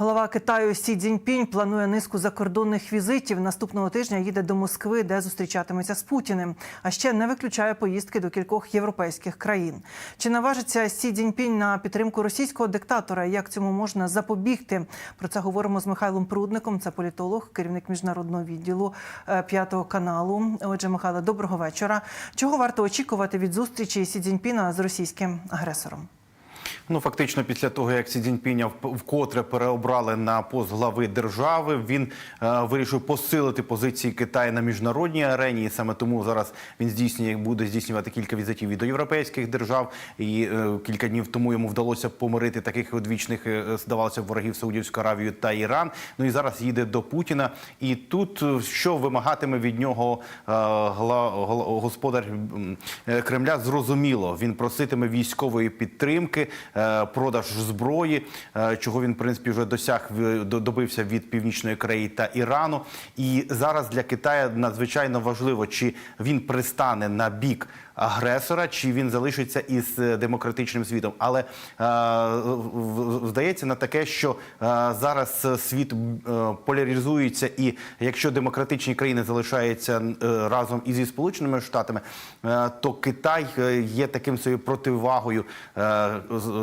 Голова Китаю Сі Цзіньпінь планує низку закордонних візитів. Наступного тижня їде до Москви, де зустрічатиметься з Путіним. А ще не виключає поїздки до кількох європейських країн. Чи наважиться Сі Цзіньпінь на підтримку російського диктатора? Як цьому можна запобігти? Про це говоримо з Михайлом Прудником. Це політолог, керівник міжнародного відділу е, п'ятого каналу. Отже, Михайло, доброго вечора. Чого варто очікувати від зустрічі Сі Цзіньпіна з російським агресором? Ну, фактично, після того, як Сі Цзіньпіня вкотре переобрали на пост глави держави, він е, вирішив посилити позиції Китаю на міжнародній арені. І саме тому зараз він здійснює буде здійснювати кілька візитів і до європейських держав. І е, кілька днів тому йому вдалося помирити таких одвічних, е, здавалося, ворогів Саудівську Аравію та Іран. Ну і зараз їде до Путіна. І тут е, що вимагатиме від нього е, гла- гла- господар е, Кремля, зрозуміло. Він проситиме військової підтримки, продаж зброї, е, чого він в принципі вже досяг добився від Північної Кореї та Ірану. І зараз для Китаю надзвичайно важливо, чи він пристане на бік агресора, чи він залишиться із е, демократичним світом. Але е, здається на таке, що е, зараз е, світ е, поляризується, і якщо демократичні країни залишаються е, разом із Сполученими Штатами, е, то Китай е, є таким собі противагою е,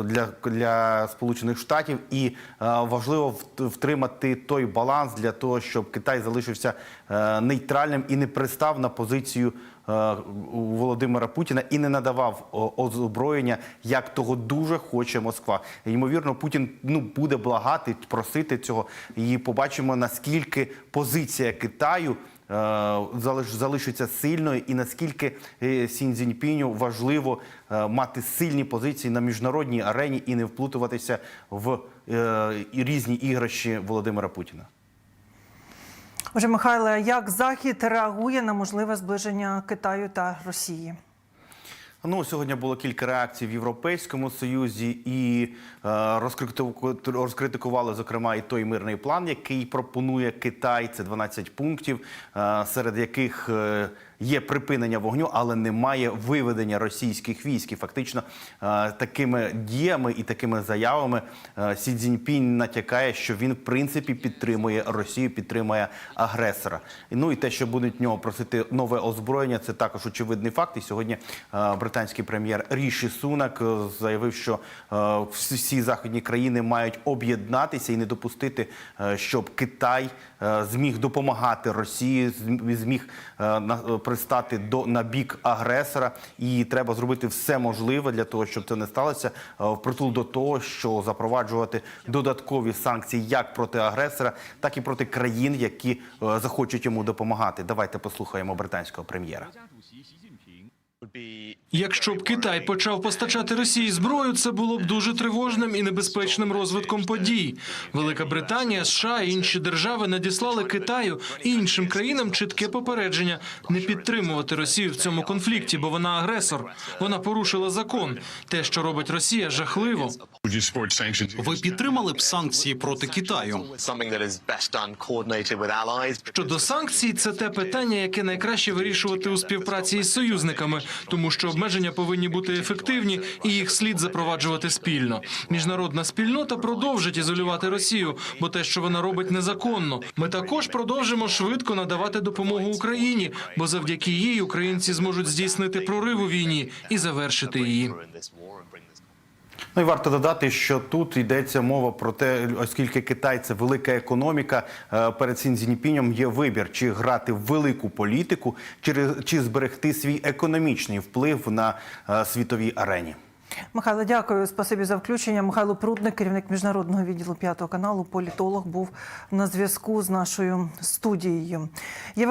для, для Сполучених Штатів, і е, важливо втримати той баланс для того, щоб Китай залишився е, нейтральним і не пристав на позицію. е, Володимира Путіна і не надавав озброєння, як того дуже хоче Москва. Ймовірно, Путін ну буде благати, просити цього. І побачимо наскільки позиція Китаю. Е, залиш- Залишиться сильною, і наскільки е, Сінь важливо е, мати сильні позиції на міжнародній арені і не вплутуватися в різні іграші Володимира Путіна. Отже, Михайле, як Захід реагує на можливе зближення Китаю та Росії? Ну сьогодні було кілька реакцій в Європейському Союзі, і е, розкритикували зокрема і той мирний план, який пропонує Китай. Це 12 пунктів, е, серед яких е, є припинення вогню, але немає виведення російських військ. І фактично е, такими діями і такими заявами е, Сі Цзіньпінь натякає, що він в принципі підтримує Росію, підтримує агресора. Ну і те, що будуть в нього просити нове озброєння, це також очевидний факт. І сьогодні е, британський прем'єр Ріші Сунак заявив, що всі західні країни мають об'єднатися і не допустити, щоб Китай зміг допомагати Росії, зміг пристати до на бік агресора, і треба зробити все можливе для того, щоб це не сталося. е, Впритул до того, що запроваджувати додаткові санкції як проти агресора, так і проти країн, які е, захочуть йому допомагати. Давайте послухаємо британського прем'єра. Якщо б Китай почав постачати Росії зброю, це було б дуже тривожним і небезпечним розвитком подій. Велика Британія, США і інші держави надіслали Китаю і іншим країнам чітке попередження не підтримувати Росію в цьому конфлікті, бо вона агресор. Вона порушила закон. Те, що робить Росія, жахливо. Ви підтримали б санкції проти Китаю? Щодо санкцій, це те питання, яке найкраще вирішувати у співпраці із союзниками, тому що обмеження повинні бути ефективні і їх слід запроваджувати спільно. Міжнародна спільнота продовжить ізолювати Росію, бо те, що вона робить, незаконно. Ми також продовжимо швидко надавати допомогу Україні, бо завдяки їй українці зможуть здійснити прорив у війні і завершити її. Ну і варто додати, що тут йдеться мова про те, оскільки Китай це велика економіка, е, перед Сін Цзіньпінем є вибір, чи грати в велику політику, чи, чи зберегти свій економічний вплив на е, світовій арені. Михайло, дякую. Спасибі за включення. Михайло Прудник, керівник міжнародного відділу п'ятого каналу, політолог, був на зв'язку з нашою студією.